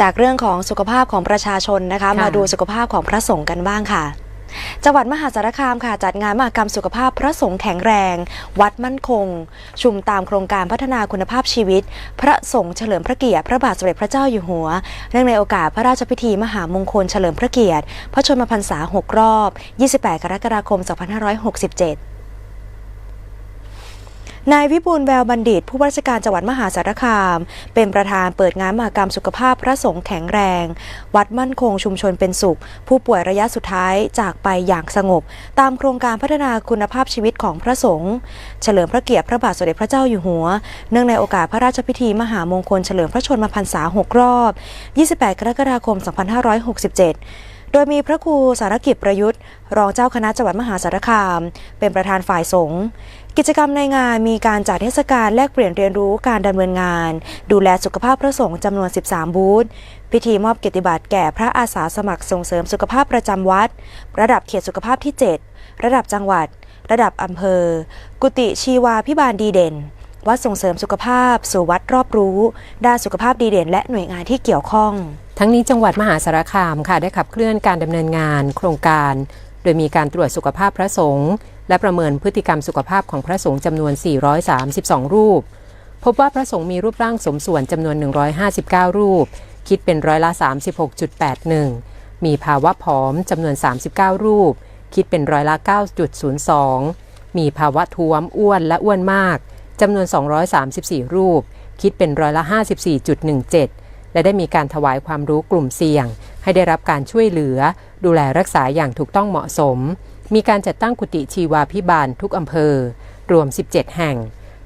จากเรื่องของสุขภาพของประชาชนนะคะค่ะมาดูสุขภาพของพระสงฆ์กันบ้างค่ะจังหวัดมหาสารคามค่ะจัดงานมหกรรมสุขภาพพระสงฆ์แข็งแรง วัดมั่นคง ชุมตามโครงการพัฒนาคุณภาพชีวิต พระสงฆ์เฉลิมพระเกียรติพระบาทสมเด็จพระเจ้าอยู่หัว เนื่องในโอกาสพระราชพิธีมหามงคลเฉลิมพระเกียรติ พระชนมพรรษา 6 รอบ 28 กรกฎาคม 2567 นายวิบูลแววบัณฑิต ผู้ว่าราชการจังหวัดมหาสารคาม เป็นประธานเปิดงานมหกรรมสุขภาพพระสงฆ์แข็งแรง วัดมั่นคงชุมชนเป็นสุข ผู้ป่วยระยะสุดท้ายจากไปอย่างสงบ ตามโครงการพัฒนาคุณภาพชีวิตของพระสงฆ์เฉลิมพระเกียรติพระบาทสมเด็จพระเจ้าอยู่หัว เนื่องในโอกาสพระราชพิธีมหามงคลเฉลิมพระชนมพรรษา6รอบ 28 กรกฎาคม 2567 โดยมีพระครูสารกิจประยุทธ์ รองเจ้าคณะจังหวัดมหาสารคาม เป็นประธานฝ่ายสงฆ์กิจกรรมในงานมีการจัดเทศกาลแลกเปลี่ยนเรียนรู้การดำเนินงาน ดูแลสุขภาพพระสงฆ์จำนวน 13 บูธ พิธีมอบเกียรติบัตรแก่พระอาสาสมัครส่งเสริมสุขภาพประจำวัด ระดับเขตสุขภาพที่ 7 ระดับจังหวัด ระดับอำเภอ กุฏิชีวาพิบาลดีเด่น วัดส่งเสริมสุขภาพสู่วัดรอบรู้ ด้านสุขภาพดีเด่น และหน่วยงานที่เกี่ยวข้อง ทั้งนี้จังหวัดมหาสารคามค่ะได้ขับเคลื่อนการดำเนินงาน โครงการ โดยมีการตรวจสุขภาพพระสงฆ์และประเมินพฤติกรรมสุขภาพของพระสงฆ์จำนวน 432 รูป พบว่าพระสงฆ์มีรูปร่างสมส่วนจำนวน 159 รูป คิดเป็นร้อยละ 36.81 มีภาวะผอมจำนวน 39 รูป คิดเป็นร้อยละ 9.02 มีภาวะท้วมอ้วนและอ้วนมากจำนวน 234 รูป คิดเป็นร้อยละ 54.17 และได้มีการถวายความรู้กลุ่มเสี่ยง ให้ได้รับการช่วยเหลือ ดูแลรักษาอย่างถูกต้องเหมาะสม มีการจัดตั้งกุฏิชีวาพิบาลทุกอำเภอ รวม 17 แห่ง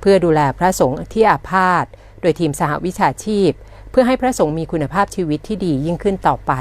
เพื่อดูแลพระสงฆ์ที่อาพาธโดยทีมสหวิชาชีพ เพื่อให้พระสงฆ์มีคุณภาพชีวิตที่ดียิ่งขึ้นต่อไป